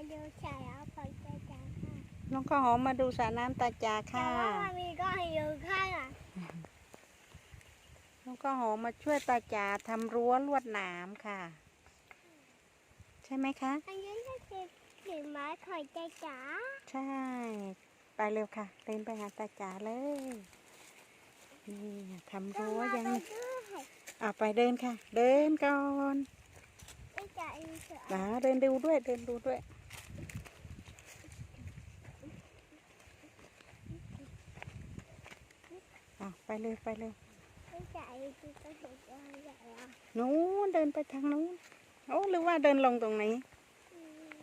มาดูฉายเอาพอจะจังค่ะน้องข้าวหอมมาดูสระน้ำตาจาแต่ค่ะ ว่ามันมีก้อนอยู่ข้างอะน้องข้าวหอมมาช่วยตาจาทำรั้วลวดหนามค่ะ ใช่ไหมคะ อันนี้ก็คือถือไม้คอยใจจ๋าใช่ ไปเร็วค่ะเดินไปหาตาจาเลย นี่ทำต้องรั้วมายังไปไงด้วยอะไปเดินค่ะ เดินก่อนไม่จ่ายเสือ นะเดินดูด้วยเดินดูด้วย อะไปเลยไปเลยไม่จ่ายคือก็เห็นว่าใหญ่อะนู้นเดินไปทางนู้นโอ้หรือว่าเดินลงตรงไหนอืม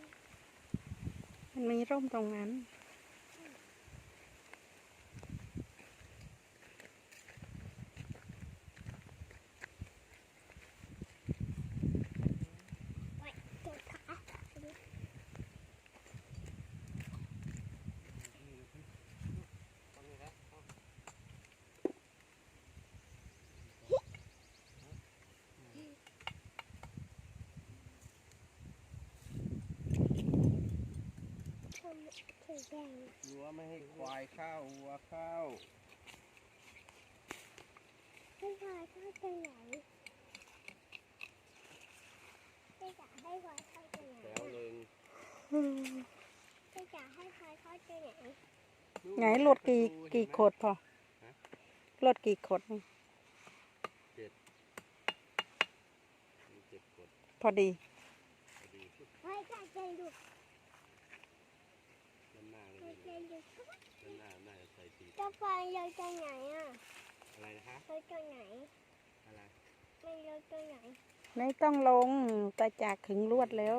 มันมีร่มตรงนั้น ไว้เจ็บขา ทำ ถือแดงรั้วไม่ให้ควายเข้าวัวเข้าให้ควายเข้าตรงไหนไม่จ่ายให้ควายเข้าตรงไหนแล้วเลยไม่จ่ายให้ควายเข้าตรงไหนไงรถกี่กี่ขดพอรถกี่ขดนี่มีเจ็ดกดพอดี พอดี ให้จ่ายใจดู ด้านหน้าเล ให้ยใจดูด้านหน้าน่าจะใส่ตีจะควายเราตรงไหนอะ อะไรนะคะเราตรงไหน อะไร ไม่เราตรงไหน ไม่ต้องลงตาจากขึงลวดแล้ว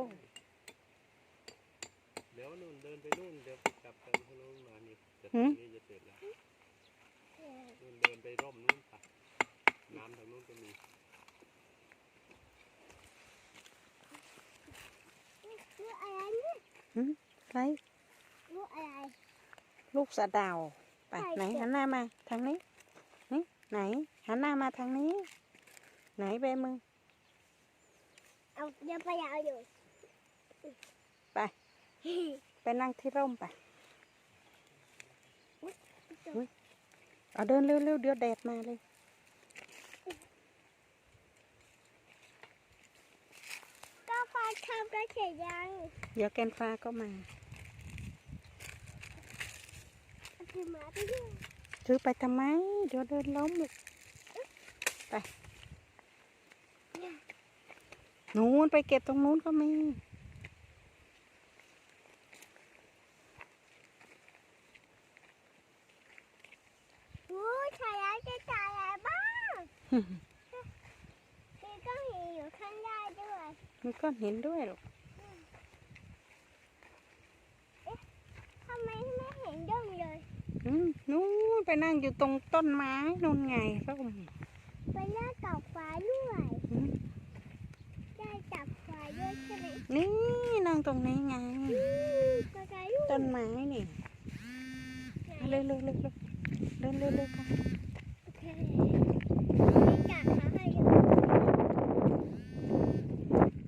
เดี๋ยวนู่นเดินไปนู่นเดี๋ยวกลับกันทางนู้นมานี่จะตหืรมงนี้จะเสร็จแล้วเออนู่นเดินไปร่มนู่นปะน้ำทางนู้นก็มีรู้อะไรเนี่ยใครรู้อะไร ลูกสะเดาวไปใช่ไหนเจ็บหันหน้ามาทางนี้นี่ไหนหันหน้ามาทางนี้ ไหนเบมือเอาเดี๋ยวไปเอาอยู่ไปไปนั่งที่ร่มไปอุ๊ยเอาเดินเร็วๆเดี๋ยวแดดมาเลยก็ควายทำได้เสร็จยัง เดี๋ยวแกนฟ้าก็มา เอา ถือไปด้วยซื้อไปทำไม เดี๋ยวเดินล้มลูกไป นู้นไปเก็บตรงนู้นก็มีโอ้ยชายายจะจ่ายอะไรบ้างมีก็เห็นอยู่ข้างได้ด้วยมีก้อนหินด้วยหรอก ทำไมไม่เห็นย่อมเลย อืม นู้นไปนั่งอยู่ตรงต้นไม้นู่นไงร่มไปล่ากับควายด้วยอืมได้จับควายด้วยใช่ไหมนี่นั่งตรงนี้ไงอืมควายด้วยต้นไม้นี่เร็วเร็วเร็วเร็วเดินเร็วเร็วค่ะโอเคไม่จับเขาให้ดู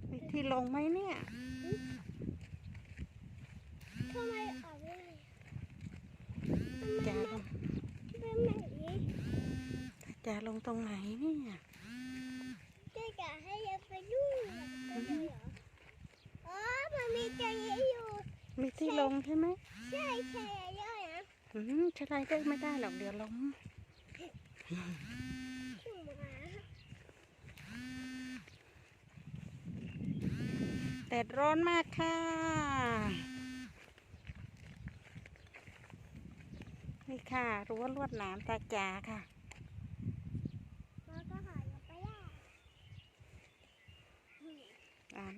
มีที่ลงไหมเนี่ย ทำไมออกไม่ได้ จะลง เป็นแบบนี้ จะลงตรงไหนเนี่ยจะกะให้ยังไปด้วยก็เลยเหรออ๋อมันมีตัวนี้อยู่ มีที่ลงใช่ไหมใช่ใช่เยอะนะอืมสไลเดอร์ไม่ได้หรอกเดี๋ยวล้มขึ้นมาแดดร้อนมากค่ะ นี่ค่ะรั้วลวดหนามตาจาค่ะ แล้วก็หายไปแล้ว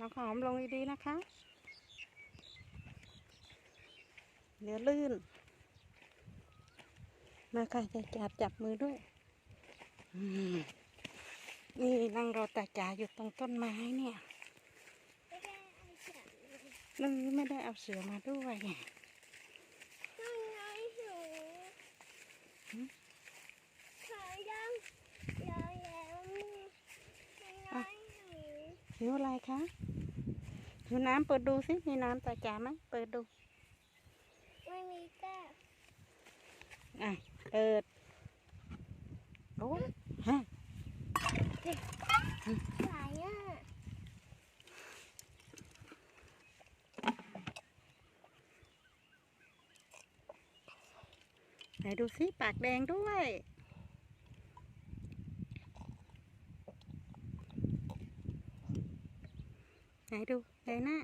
อ่าน้องหอมลงดีๆนะคะเดี๋ยวลื่น มาค่ะจะจับจับมือด้วยอืมนี่นั่งรอตาจาอยู่ตรงต้นไม้เนี่ยไม่ได้ไอ้เสียงเลยนี่ไม่ได้เอาเสือมาด้วยนั่งไงหนูหืม ขายังยาวแล้วนั่งไง หนูหิวอะไรคะดูน้ำเปิดดูสิมีน้ำตาจ๋าไหมเปิดดู ไม่มีแก้วอะเปิดโอ้ยฮะสายอะไหนดูสิปากแดงด้วย ไหนดูไหนหน้า